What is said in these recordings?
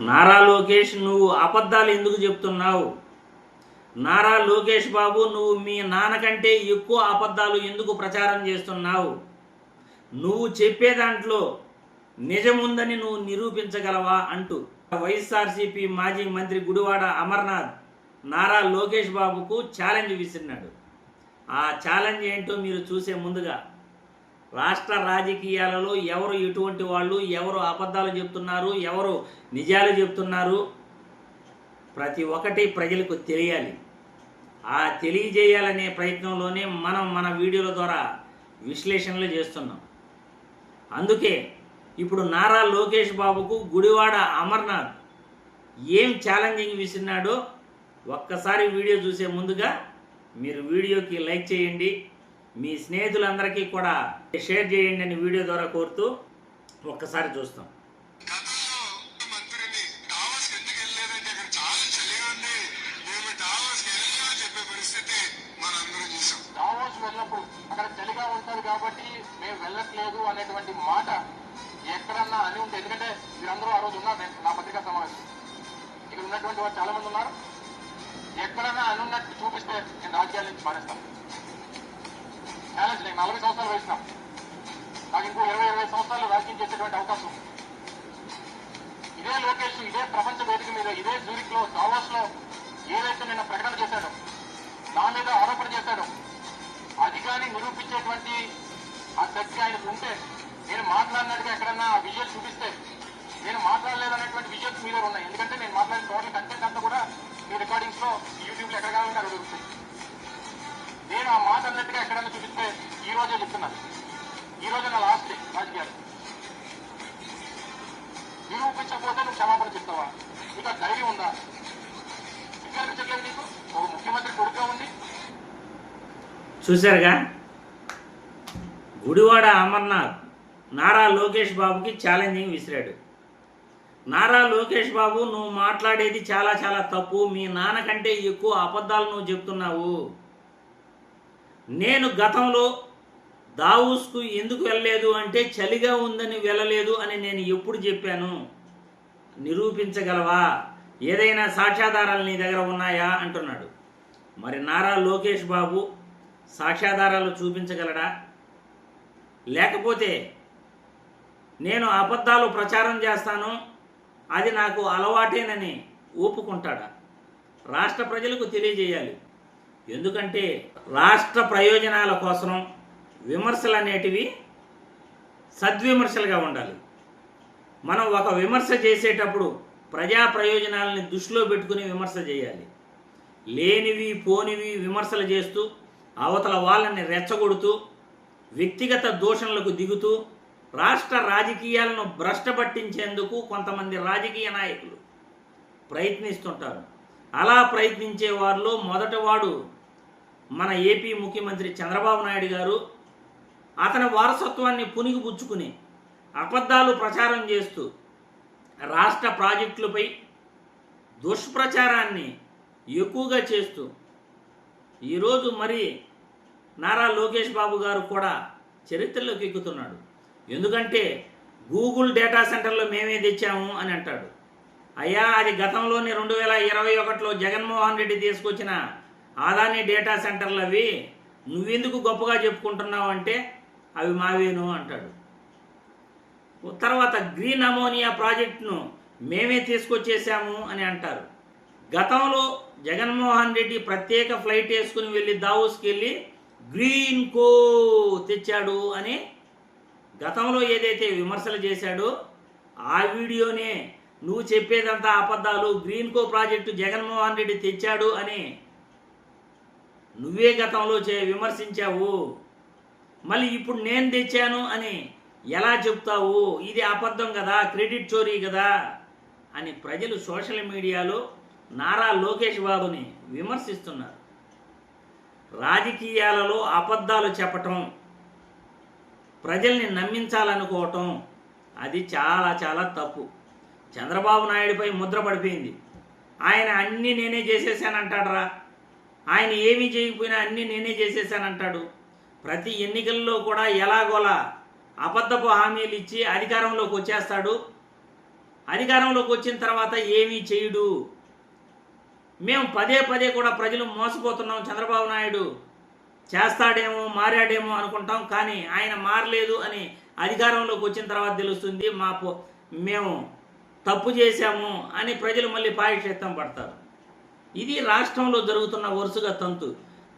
నారా లోకేష్ నువ్వు అబద్ధాలు ఎందుకు చెప్తున్నావు? నారా లోకేష్ బాబు నువ్వు మీ నాన్నకంటే ఎక్కువ అబద్ధాలు ఎందుకు ప్రచారం చేస్తున్నావు? నువ్వు చెప్పే దాంట్లో నిజముందని నువ్వు నిరూపించగలవా అంటూ. వైఎస్ఆర్సీపీ మాజీ మంత్రి గుడివాడ అమర్నాథ్ నారా లోకేష్ బాబుకు ఛాలెంజ్ విసిరినాడు. ఆ ఛాలెంజ్ ఏంటో మీరు చూసే ముందుగా రాష్ట్ర రాజకీయాలలో ఎవరు ఎటువంటి వాళ్ళు ఎవరు అబద్ధాలు చెప్తున్నారు ఎవరు నిజాలు చెప్తున్నారు ప్రతి ఒక్కటి ప్రజలకు తెలియాలి. ఆ తెలియజేయాలనే ప్రయత్నంలోనే మనం మన వీడియోల ద్వారా విశ్లేషణలు చేస్తున్నాం. అందుకే ఇప్పుడు నారా లోకేష్ బాబుకు గుడివాడ అమర్నాథ్ ఏం ఛాలెంజింగ్ విసిరినాడో ఒక్కసారి వీడియో చూసే ముందుగా మీరు వీడియోకి లైక్ చేయండి. మీ స్నేహితులందరికీ కూడా షేర్ చేయండి అని వీడియో ద్వారా కోరుతూ ఒక్కసారి చూస్తాం. అక్కడ చలిగా ఉంటుంది చెప్పే పరిస్థితి వెళ్ళినప్పుడు అక్కడ కాబట్టి మేము వెళ్ళట్లేదు అనేటువంటి మాట ఎక్కడన్నా అని ఉంటే ఎందుకంటే మీరందరూ ఆ రోజు ఉన్నారు నా పత్రికా సమావేశం. ఇక్కడ ఉన్నటువంటి వారు చాలా మంది ఉన్నారు. ఎక్కడన్నా అనున్నట్టు చూపిస్తే నేను రాజ్యాల నుంచి మానేస్తాను ఛాలెంజ్ నేను నలభై సంవత్సరాలు వేసినాం. నాకు ఇంకో ఇరవై ఇరవై సంవత్సరాలు రాజకీయం చేసేటువంటి అవకాశం ఇదే లొకేషన్ ఇదే ప్రపంచ వేదిక మీద ఇదే జూరిక్లో దావోస్లో ఏదైతే నిన్న ప్రకటన చేశాడో నా మీద ఆరోపణ చేశాడో అది కానీ నిరూపించేటువంటి ఆ శక్తి ఆయనకు ఉంటే నేను మాట్లాడినట్టుగా ఎక్కడన్నా ఆ చూపిస్తే నేను మాట్లాడలేదనేటువంటి విజయం రోజే చెప్తున్నాను ఈ రోజు నా లాస్ట్ డే రాజకీయాలు నిరూపించకపోతే నువ్వు క్షమాపణ చెప్తావా? నీకు ధైర్యం ఉందా? సిగ్గు నీకు? ఒక ముఖ్యమంత్రి కొడుకుగా ఉంది చూశారుగా? గుడివాడ అమర్నాథ్ నారా లోకేష్ బాబుకి ఛాలెంజింగ్ విసిరాడు. నారా లోకేష్ బాబు నువ్వు మాట్లాడేది చాలా చాలా తప్పు. మీ నాన్నకంటే ఎక్కువ అబద్ధాలు నువ్వు చెప్తున్నావు. నేను గతంలో దావూస్కు ఎందుకు వెళ్ళలేదు అంటే చలిగా ఉందని వెళ్ళలేదు అని నేను ఎప్పుడు చెప్పాను. నిరూపించగలవా? ఏదైనా సాక్ష్యాధారాలు నీ దగ్గర ఉన్నాయా? అంటున్నాడు. మరి నారా లోకేష్ బాబు సాక్ష్యాధారాలు చూపించగలడా? లేకపోతే నేను అబద్ధాలు ప్రచారం చేస్తాను అది నాకు అలవాటేనని ఒప్పుకుంటాడా? రాష్ట్ర ప్రజలకు తెలియజేయాలి. ఎందుకంటే రాష్ట్ర ప్రయోజనాల కోసం విమర్శలు అనేటివి సద్విమర్శలుగా ఉండాలి. మనం ఒక విమర్శ చేసేటప్పుడు ప్రజా ప్రయోజనాలని దృష్టిలో పెట్టుకుని విమర్శ చేయాలి. లేనివి పోనివి విమర్శలు చేస్తూ అవతల వాళ్ళని రెచ్చగొడుతూ వ్యక్తిగత దూషణలకు దిగుతూ రాష్ట్ర రాజకీయాలను భ్రష్టపట్టించేందుకు కొంతమంది రాజకీయ నాయకులు ప్రయత్నిస్తుంటారు. అలా ప్రయత్నించే వారిలో మొదటివాడు మన ఏపీ ముఖ్యమంత్రి చంద్రబాబు నాయుడు గారు. అతని వారసత్వాన్ని పునిగిపుచ్చుకుని అబద్ధాలు ప్రచారం చేస్తూ రాష్ట్ర ప్రాజెక్టులపై దుష్ప్రచారాన్ని ఎక్కువగా చేస్తూ ఈరోజు మరి నారా లోకేష్ బాబు గారు కూడా చరిత్రలోకి ఎక్కుతున్నాడు. ఎందుకంటే గూగుల్ డేటా సెంటర్లో మేమే తెచ్చాము అని అంటాడు. అయ్యా అది గతంలోని రెండు వేల ఇరవై ఒకటిలో జగన్మోహన్ రెడ్డి తీసుకొచ్చిన ఆదాని డేటా సెంటర్లు అవి నువ్వెందుకు గొప్పగా చెప్పుకుంటున్నావు అంటే అవి మావేను అంటాడు. తర్వాత గ్రీన్ అమోనియా ప్రాజెక్టును మేమే తీసుకొచ్చేసాము అని అంటారు. గతంలో జగన్మోహన్ రెడ్డి ప్రత్యేక ఫ్లైట్ వేసుకుని వెళ్ళి దావోస్కి వెళ్ళి గ్రీన్ కో తెచ్చాడు అని గతంలో ఏదైతే విమర్శలు చేశాడో ఆ వీడియోనే నువ్వు చెప్పేదంతా అబద్ధాలు గ్రీన్ కో ప్రాజెక్టు జగన్మోహన్ రెడ్డి తెచ్చాడు అని నువ్వే గతంలో చే విమర్శించావు. మళ్ళీ ఇప్పుడు నేను తెచ్చాను అని ఎలా చెప్తావు? ఇది అబద్ధం కదా క్రెడిట్ చోరీ కదా అని ప్రజలు సోషల్ మీడియాలో నారా లోకేష్ బాబుని విమర్శిస్తున్నారు. రాజకీయాలలో అబద్ధాలు చెప్పటం ప్రజల్ని నమ్మించాలనుకోవటం అది చాలా చాలా తప్పు. చంద్రబాబు నాయుడిపై ముద్ర పడిపోయింది. ఆయన అన్నీ నేనే చేసేసానంటాడరా. ఆయన ఏమీ చేయకపోయినా అన్నీ నేనే చేసేసానంటాడు. ప్రతి ఎన్నికల్లో కూడా ఎలాగోలా అబద్ధపు హామీలు ఇచ్చి అధికారంలోకి వచ్చేస్తాడు. అధికారంలోకి వచ్చిన తర్వాత ఏమీ చేయడు. మేము పదే పదే కూడా ప్రజలు మోసపోతున్నాం చంద్రబాబు నాయుడు. చేస్తాడేమో మారాడేమో అనుకుంటాం కానీ ఆయన మారలేదు అని అధికారంలోకి వచ్చిన తర్వాత తెలుస్తుంది. మా మేము తప్పు చేశాము అని ప్రజలు మళ్ళీ పాయిక్షేత్తం పడతారు. ఇది రాష్ట్రంలో జరుగుతున్న వరుసగా తంతు.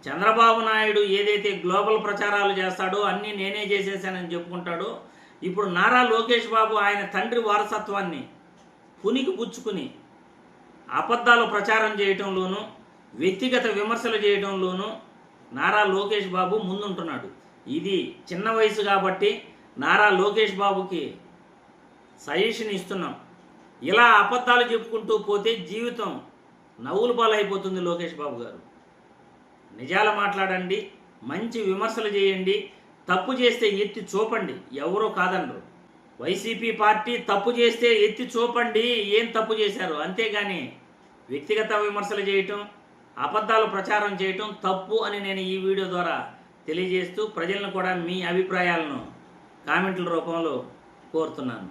చంద్రబాబు నాయుడు ఏదైతే గ్లోబల్ ప్రచారాలు చేస్తాడో అన్నీ నేనే చేసేసానని చెప్పుకుంటాడో. ఇప్పుడు నారా లోకేష్ బాబు ఆయన తండ్రి వారసత్వాన్ని పునికి పుచ్చుకుని అబద్ధాలు ప్రచారం చేయటంలోనూ వ్యక్తిగత విమర్శలు చేయటంలోనూ నారా లోకేష్ బాబు ముందుంటున్నాడు. ఇది చిన్న వయసు కాబట్టి నారా లోకేష్ బాబుకి సజెషన్ ఇస్తున్నాం. ఇలా అబద్ధాలు చెప్పుకుంటూ పోతే జీవితం నవ్వుల పాలైపోతుంది లోకేష్ బాబు గారు. నిజాలు మాట్లాడండి మంచి విమర్శలు చేయండి తప్పు చేస్తే ఎత్తి చూపండి. ఎవరో కాదనరు వైసీపీ పార్టీ తప్పు చేస్తే ఎత్తి చూపండి. ఏం తప్పు చేశారు? అంతేగాని వ్యక్తిగత విమర్శలు చేయటం అబద్ధాలు ప్రచారం చేయటం తప్పు అని నేను ఈ వీడియో ద్వారా తెలియజేస్తూ ప్రజలను కూడా మీ అభిప్రాయాలను కామెంట్ల రూపంలో కోరుతున్నాను.